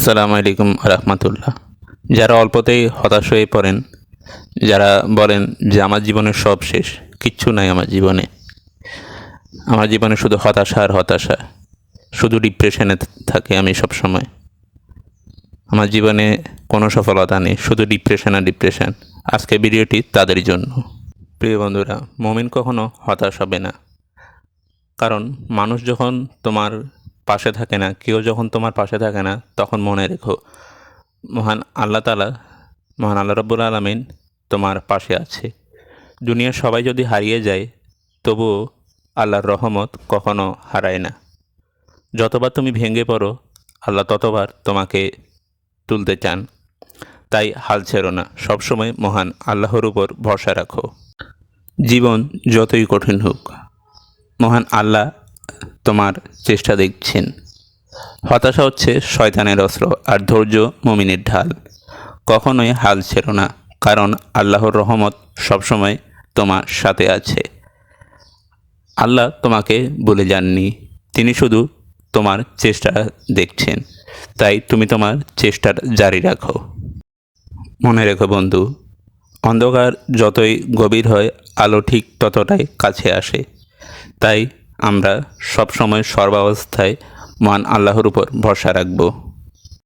আসসালামু আলাইকুম রহমতুল্লাহ। যারা অল্পতেই হতাশ হয়ে পড়েন, যারা বলেন যে আমার জীবনের সব শেষ, কিচ্ছু নাই আমার জীবনে। আমার জীবনে শুধু হতাশা আর হতাশা, শুধু ডিপ্রেশনে থাকে আমি সব সময় আমার জীবনে কোনো সফলতা নেই, শুধু ডিপ্রেশন আর ডিপ্রেশন আজকে ভিডিওটি তাদের জন্য। প্রিয় বন্ধুরা, মমিন কখনো হতাশ হবে না। কারণ মানুষ যখন তোমার পাশে থাকে না, কেউ যখন তোমার পাশে থাকে না, তখন মনে রেখো, মহান আল্লাহ তালা মহান আল্লাহ রব্বুল আলমিন তোমার পাশে আছে। দুনিয়ার সবাই যদি হারিয়ে যায়, তবুও আল্লাহর রহমত কখনো হারায় না। যতবার তুমি ভেঙে পড়ো, আল্লাহ ততবার তোমাকে তুলতে চান। তাই হাল ছেড়ো না, সবসময় মহান আল্লাহর উপর ভরসা রাখো। জীবন যতই কঠিন হোক, মহান আল্লাহ তোমার চেষ্টা দেখছেন। হতাশা হচ্ছে শয়তানের অস্ত্র আর ধৈর্য মমিনের ঢাল। কখনোই হাল ছেড়ো না, কারণ আল্লাহর রহমত সবসময় তোমার সাথে আছে। আল্লাহ তোমাকে বলে যাননি, তিনি শুধু তোমার চেষ্টা দেখছেন। তাই তুমি তোমার চেষ্টার জারি রাখো। মনে রেখো বন্ধু, অন্ধকার যতই গভীর হয়, আলো ঠিক ততটাই কাছে আসে। তাই আমরা সবসময় সর্বাবস্থায় মান আল্লাহর উপর ভরসা রাখব।